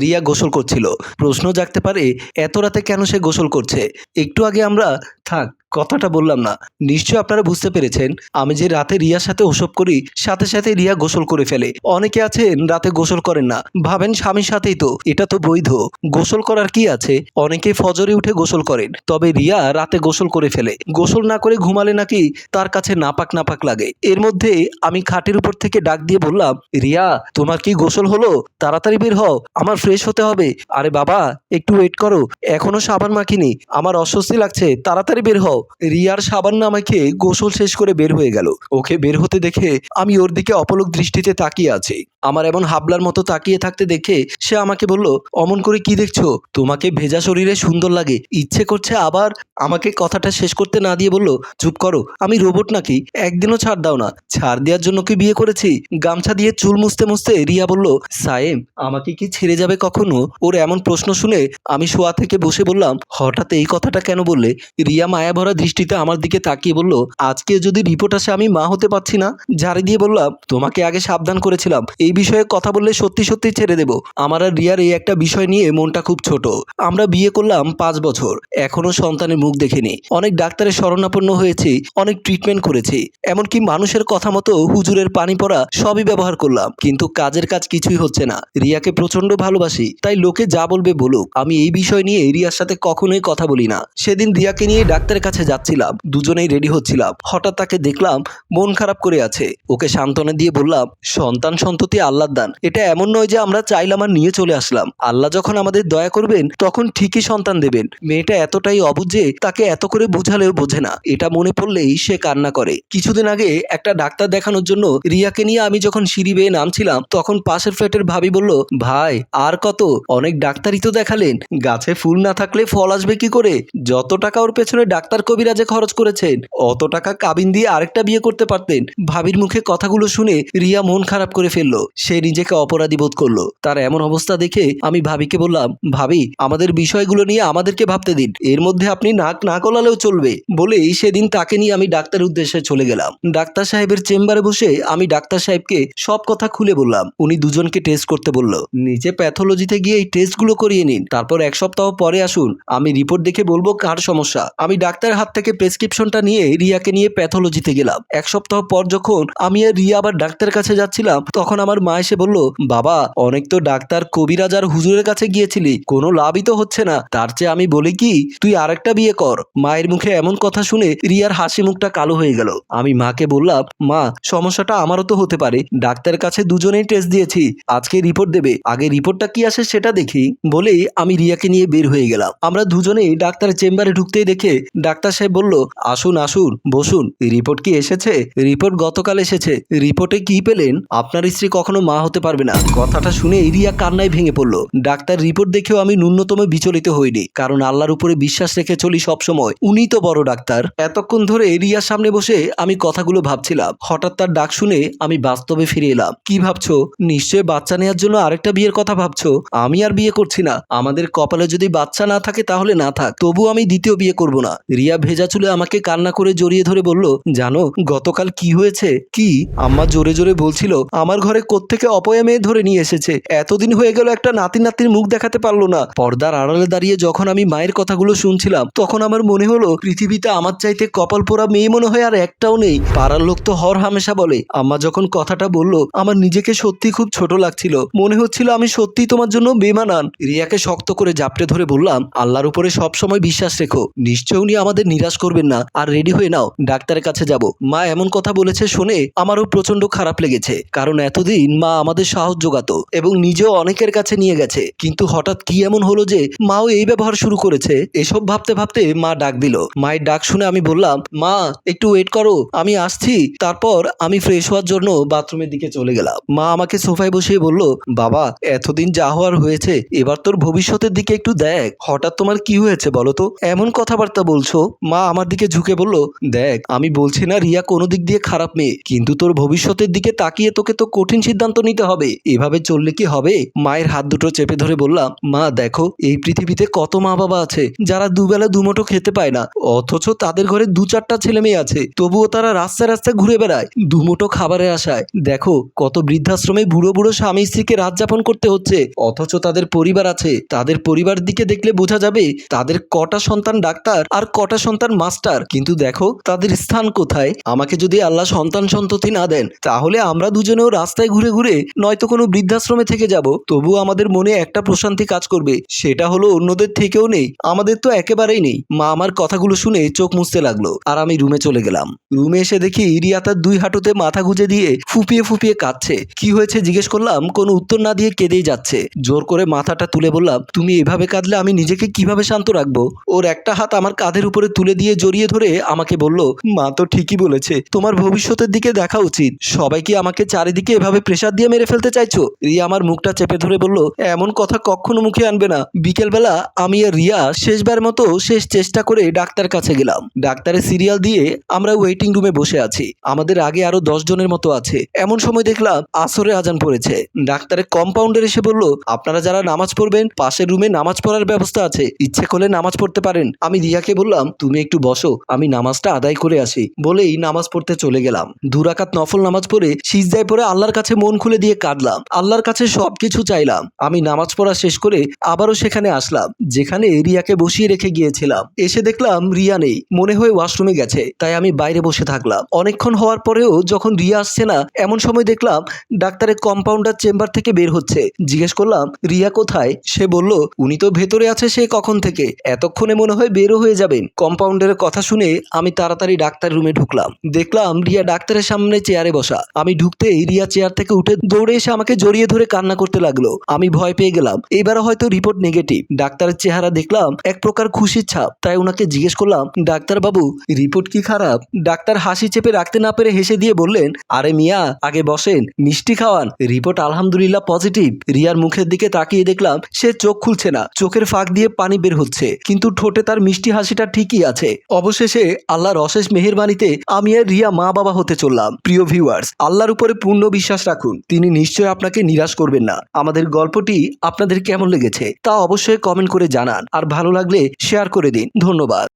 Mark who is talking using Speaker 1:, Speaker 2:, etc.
Speaker 1: রিয়া গোসল করছিল। প্রশ্ন জাগতে পারে, এত রাতে কেন সে গোসল করছে? একটু আগে আমরা, থাক। কথাটা বললাম না। নিশ্চয় আপনারা বুঝতে পেরেছেন, আমি যে রাতে রিয়ার সাথে ওসব করি, সাথে সাথে রিয়া গোসল করে ফেলে। অনেকে আছেন রাতে গোসল করেন না, ভাবেন স্বামীর সাথেই তো, এটা তো বৈধ। গোসল করার কি আছে? অনেকে ফজরে উঠে গোসল করেন, তবে রিয়া রাতে গোসল করে ফেলে। গোসল না করে ঘুমালে নাকি তার কাছে নাপাক নাপাক লাগে। এর মধ্যে আমি খাটের উপর থেকে ডাক দিয়ে বললাম, রিয়া, তোমার কি গোসল হলো? তাড়াতাড়ি বের হও, আমার ফ্রেশ হতে হবে। আরে বাবা, একটু ওয়েট করো, এখনও সাবান মাখিনি, আমার অস্বস্তি লাগছে, তাড়াতাড়ি বের হও। রিয়ার সাবান আমাকে গোসল শেষ করে বের হয়ে গেল। ওকে বের হতে দেখে আমি ওর দিকে অপলক দৃষ্টিতে তাকিয়ে আছি। আমার এমন হাবলার মতো তাকিয়ে থাকতে দেখে সে আমাকে বলল, অমন করে কি দেখছ? তোমাকে ভেজা শরীরে সুন্দর লাগে। ইচ্ছে করছে আবার আমাকে কথাটা শেষ করতে না দিয়ে বলল, চুপ করো, আমি রোবট নাকি? একদিনও ছাড় দাও না। ছাড় দেওয়ার জন্য কি বিয়ে করেছি? গামছা দিয়ে চুল মুছতে মুছতে রিয়া বলল, সায়েম, আমাকে কি ছেড়ে যাবে কখনো? ওর এমন প্রশ্ন শুনে আমি শোয়া থেকে বসে বললাম, হঠাৎ এই কথাটা কেন বললে? রিয়া মায়া ভরা দৃষ্টিতে আমার দিকে তাকিয়ে বলল, আজকে যদি রিপোর্ট আসে, আমি মা হতে পারছি না। ঝাড়ি দিয়ে বললাম, তোমাকে আগে সাবধান করেছিলাম। এই বিষয়ে কথা বললে সত্যি সত্যি ছেড়ে দেব। আমার আর রিয়ার এই একটা বিষয় নিয়ে মনটা খুব ছোট। আমরা বিয়ে করলাম পাঁচ বছর। এখনও সন্তানের মুখ দেখিনি। অনেক ডাক্তারের শরণাপন্ন হয়েছি, অনেক ট্রিটমেন্ট করেছি। এমনকি মানুষের কথা মতো হুজুরের পানি পড়া সবই ব্যবহার করলাম। কিন্তু কাজের কাজ কিছুই হচ্ছে না। রিয়াকে প্রচণ্ড ভালোবাসি, তাই লোকে যা বলবে বলুক। আমি এই বিষয় নিয়ে রিয়ার সাথে কখনোই কথা বলি না। সেদিন রিয়াকে নিয়ে ডাক্তারের কাছে যাচ্ছিলাম, দুজনেই রেডি হচ্ছিলাম। হঠাৎ তাকে দেখলাম মন খারাপ করে আছে। ওকে সান্ত্বনা দিয়ে বললাম, সন্তান সন্ততি আল্লাহর দান। এটা এমন নয় যে আমরা চাইলাম আর নিয়ে চলে আসলাম। আল্লাহ যখন আমাদের দয়া করবেন, তখন ঠিকই সন্তান দেবেন। মেয়েটা এতটাই অবুঝ তাকে এত করে বোঝালেও বোঝে না। এটা মনে পড়লেই সে কান্না করে। কিছুদিন আগে একটা ডাক্তার দেখানোর জন্য রিয়াকে নিয়ে আমি যখন সিঁড়ি বেয়ে নামছিলাম, তখন পাশের ফ্ল্যাটের ভাবি বলল, ভাই, আর কত? অনেক ডাক্তারই তো দেখালেন। গাছে ফুল না থাকলে ফল আসবে কি করে? যত টাকা ওর পেছনে ডাক্তার কবিরাজে খরচ করেছেন। অত টাকা কাবিন দিয়ে আরেকটা বিয়ে করতে পারতেন। ভাবির মুখে কথাগুলো শুনে রিয়া মন খারাপ করে ফেলল। সে নিজেকে অপরাধী বোধ করল। তার এমন অবস্থা দেখে আমি ভাবিকে বললাম, ভাবি, আমাদের বিষয়গুলো নিয়ে আমাদেরকে ভাবতে দিন। এর মধ্যে আপনি নাক না কলালেও চলবে। বলেই সেদিন তাকে নিয়ে আমি ডাক্তার উদ্দেশ্যে চলে গেলাম। ডাক্তার সাহেবের চেম্বারে বসে আমি ডাক্তার সাহেবকে সব কথা খুলে বললাম। উনি দুজনকে টেস্ট করতে বলল, নিজে প্যাথোলজিতে গিয়ে এই টেস্টগুলো করিয়ে নিন। তারপর এক সপ্তাহ পরে আসুন। আমি রিপোর্ট দেখে বলব কার সমস্যা। আমি ডাক্তারের হাত থেকে প্রেসক্রিপশনটা নিয়ে রিয়াকে নিয়ে প্যাথোলজিতে গেলাম। এক সপ্তাহ পর যখন আমি আর রিয়া আবার ডাক্তারের কাছে যাচ্ছিলাম, তখন আমার মা এসে বলল, বাবা, অনেক তো ডাক্তার কবিরাজ আর হুজুরের কাছে গিয়েছিলি, কোনো লাভই তো হচ্ছে না। তার চেয়ে আমি বলি কি, তুই আরেকটা বিয়ে কর। মায়ের মুখে এমন কথা শুনে রিয়ার হাসি মুখটা কালো হয়ে গেল। আমি মাকে বললাম, মা, সমস্যাটা আমারও তো হতে পারে। ডাক্তারের কাছে দুজনেই টেস্ট দিয়েছি, আজকে রিপোর্ট দেবে। আগে রিপোর্টটা কি আসে সেটা দেখি। বলেই আমি রিয়াকে নিয়ে বের হয়ে গেলাম। আমরা দুজনেই ডাক্তারের চেম্বারে ঢুকতেই দেখে ডাক্তার সাহেব বলল, আসুন আসুন, বসুন। রিপোর্ট কি এসেছে? রিপোর্ট গতকাল এসেছে। রিপোর্টে কি পেলেন? আপনার স্ত্রী কখনো মা হতে পারবে না। কথাটা শুনে রিয়া কান্নায় ভেঙে পড়ল। ডাক্তার রিপোর্ট দেখেও আমি ন্যূনতম বিচলিত হইনি, কারণ আল্লাহর উপরে বিশ্বাস রেখে চলি সব সময় উনি তো বড় ডাক্তার। এতক্ষণ ধরে রিয়ার সামনে বসে আমি কথাগুলো ভাবছিলাম। হঠাৎ তার ডাক শুনে আমি বাস্তবে ফিরে এলাম। কি ভাবছ? নিশ্চয় বাচ্চা নেওয়ার জন্য আরেকটা বিয়ের কথা ভাবছ? আমি আর বিয়ে করছি না। আমাদের কপালে যদি বাচ্চা না থাকে তাহলে না থাক। তবু আমি দ্বিতীয় বিয়ে করব না। রিয়া ভেজা চুলে আমাকে কান্না করে জড়িয়ে ধরে বলল, জানো, গতকাল কি হয়েছে? কি? আম্মা জোরে জোরে বলছিল, আমার ঘরে কোত্থেকে অপয়া মেয়ে ধরে নিয়ে এসেছে। এতদিন হয়ে গেল একটা নাতি নাতির মুখ দেখাতে পারল না। পর্দার আড়ালে দাঁড়িয়ে যখন আমি মায়ের কথাগুলো শুনছিলাম, তখন আমার মনে হলো, পৃথিবীতে আমার চাইতে কপাল পোড়া মেয়ে মনে হয় আর একটাও নেই। পাড়ার লোক তো হর হামেশা বলে। আম্মা যখন কথাটা বলল, আমার নিজেকে সত্যি খুব ছোট লাগছিল। মনে হচ্ছিল আমি সত্যি তোমার জন্য বেমানান। রিয়াকে শক্ত করে জাপটে ধরে বললাম, আল্লাহর উপরে সব সময় বিশ্বাস রেখো। নিশ্চয় উনি আমাদের নিরাশ করবেন না। আর রেডি হয়ে নাও, ডাক্তারের কাছে যাব। মা এমন কথা বলেছে শুনে আমারও প্রচণ্ড খারাপ লেগেছে। কারণ এতদিন মা আমাদের সাহস যোগাতো এবং নিজেও অনেকের কাছে নিয়ে গেছে। কিন্তু হঠাৎ কি এমন হলো যে মাও এই ব্যবহার শুরু করেছে? এসব ভাবতে ভাবতে মা ডাক দিল। মায়ের ডাক শুনে আমি বললাম, মা, একটু ওয়েট করো, আমি আসছি। তারপর আমি ফ্রেশ হওয়ার জন্য বাথরুমের দিকে চলে গেলাম। মা আমাকে সোফায় বসিয়ে বলল, বাবা, এতদিন যা হওয়ার হয়েছে, এবার তোর ভবিষ্যতের দিকে একটু দেখ। হঠাৎ তোমার কি হয়েছে বলো তো? এমন কথাবার্তা বলছো? মা আমার দিকে ঝুঁকে বলল, দেখ, আমি বলছি না রিয়া কোনো দিক দিয়ে খারাপ মেয়ে, কিন্তু তোর ভবিষ্যতের দিকে তাকিয়ে তোকে তো কঠিন সিদ্ধান্ত নিতে হবে। এভাবে চললে কি হবে? মায়ের হাত দুটো চেপে ধরে বললাম, মা, দেখো, এই পৃথিবীতে কত মা বাবা আছে, যারা দুবেলা দুমুঠো খেতে পায় না, অথচ তাদের ঘরে দু চারটা ছেলে মেয়ে আছে, তবুও তারা রাস্তায় রাস্তায় ঘুরে বেড়ায় দুমুঠো খাবারের আশায় দেখো, কত বৃদ্ধাশ্রমে বুড়ো বুড়ো স্বামী স্ত্রীকে রাত যাপন করতে হচ্ছে, অথচ তাদের পরিবার আছে। তাদের পরিবার দিকে দেখলে বোঝা যাবে, তাদের কটা সন্তান ডাক্তার আর কটা সন্তান মাস্টার, কিন্তু দেখো তাদের স্থান কোথায়? আমাকে যদি আল্লাহ সন্তান সন্ততি না দেন, তাহলে আমরা দুজনেও রাস্তায় ঘুরে ঘুরে নয়তো কোনো বৃদ্ধাশ্রমে থেকে যাব। তবুও আমাদের মনে একটা প্রশান্তি কাজ করবে, সেটা হলো অন্যদের থেকেও নেই, আমাদের তো একেবারেই নেই। মা আমার কথাগুলো শুনে চোখ মুছতে লাগল, আর আমি রুমে চলে গেলাম। রুমে এসে দেখি রিয়া তার দুই হাঁটুতে মাথা গুজে দিয়ে ফুপিয়ে ফুপিয়ে কাঁদছে। কি হয়েছে জিজ্ঞেস করলাম, কোনো উত্তর না দিয়ে কেঁদেই যাচ্ছে। জোর করে মাথাটা তুলে বললাম, তুমি এভাবে কাঁদলে আমি নিজেকে কীভাবে শান্ত রাখব? ওর একটা হাত আমার কাঁধের উপরে তুলে দিয়ে জড়িয়ে ধরে আমাকে বলল, মা তো ঠিকই বলেছে, তোমার ভবিষ্যতের দিকে দেখা উচিত। সবাই কি আমাকে চারিদিকে এভাবে প্রেসার দিয়ে মেরে ফেলতে চাইছো? রিয়া আমার মুখটা চেপে ধরে বলল, এমন কথা কখনো মুখে আনবে না। বিকেলবেলা আমি আর রিয়া শেষবার মতো শেষ চেষ্টা করে ডাক্তার কাছে গেলাম। ডাক্তারের সিরিয়াল দিয়ে আমরা ওয়েটিং রুমে বসে আছি। আমাদের আগে আরও দশ জনের মতো আছে। এমন সময় দেখলাম আসরে আজান পড়েছে। ডাক্তারের কম্পাউন্ডার এসে বলল, আপনারা যারা নামাজ পড়বেন, পাশের রুমে নামাজ পড়ার ব্যবস্থা আছে। ইচ্ছে করলে নামাজ পড়তে পারেন। আমি রিয়াকে বললাম তুমি একটু বসো, আমি নামাজটা আদায় করে আসি। বলেই নামাজ পড়তে চলে গেলাম। দুরাকাত নফল নামাজ পড়ে সিজদায় পড়ে আল্লাহর কাছে মন খুলে দিয়ে কাঁদলাম। আল্লাহর কাছে সবকিছু চাইলাম। আমি নামাজ পড়া শেষ করে আবারও সেখানে আসলাম, যেখানে রিয়াকে বসিয়ে রেখে গিয়েছিলাম। এসে দেখলাম রিয়া নেই, মনে হয় ওয়াশরুমে গেছে, তাই আমি বাইরে বসে থাকলাম। অনেকক্ষণ হওয়ার পরেও যখন রিয়া আসছে না, এমন সময় দেখলাম ডাক্তারের কম্পাউন্ডার চেম্বার থেকে বের হচ্ছে। জিজ্ঞেস করলাম, রিয়া কোথায়? সে বলল, উনি তো ভেতরে আছে সে কখন থেকে? এতক্ষণে মনে হয় বেরো হয়ে যাবেন। কম্পাউন্ডারের কথা শুনে আমি তাড়াতাড়ি ডাক্তার রুমে ঢুকলাম। দেখলাম রিয়া ডাক্তারের সামনে চেয়ারে বসা। আমি ঢুকতেই রিয়া চেয়ার থেকে উঠে দৌড়ে এসে আমাকে জড়িয়ে ধরে কান্না করতে লাগল। আমি ভয় পেয়ে গেলাম। এবারও হয়তো রিপোর্ট নেগেটিভ। ডাক্তারের চেহারা দেখলাম এক প্রকার খুশির ছাপ। তাই ওনাকে জিজ্ঞেস করলাম, ডাক্তার বাবু, রিপোর্ট কি খারাপ? ডাক্তার হাসি চেপে রাখতে না পেরে হেসে দিয়ে বললেন, আরে মিয়া, আগে বসেন, মিষ্টি খাওয়ান। রিপোর্ট আলহামদুলিল্লাহ পজিটিভ। রিয়ার মুখের দিকে তাকিয়ে দেখলাম, সে চোখ খুলছে না। চোখের ফাঁক দিয়ে পানি বের হচ্ছে। কিন্তু ঠোঁটে তার মিষ্টি হাসিটা ঠিকই আছে। অবশেষে আল্লাহর অশেষ মেহেরবানিতে আমি আর রিয়া মা বাবা হতে চললাম। প্রিয় ভিউয়ার্স আল্লাহর উপরে পূর্ণ বিশ্বাস রাখুন। তিনি নিশ্চয় আপনাকে নিরাশ করবেন না। আমাদের গল্পটি আপনাদের কেমন লেগেছে তা অবশ্যই কমেন্ট করে জানান। আর ভালো লাগলে শেয়ার করে দিন। ধন্যবাদ।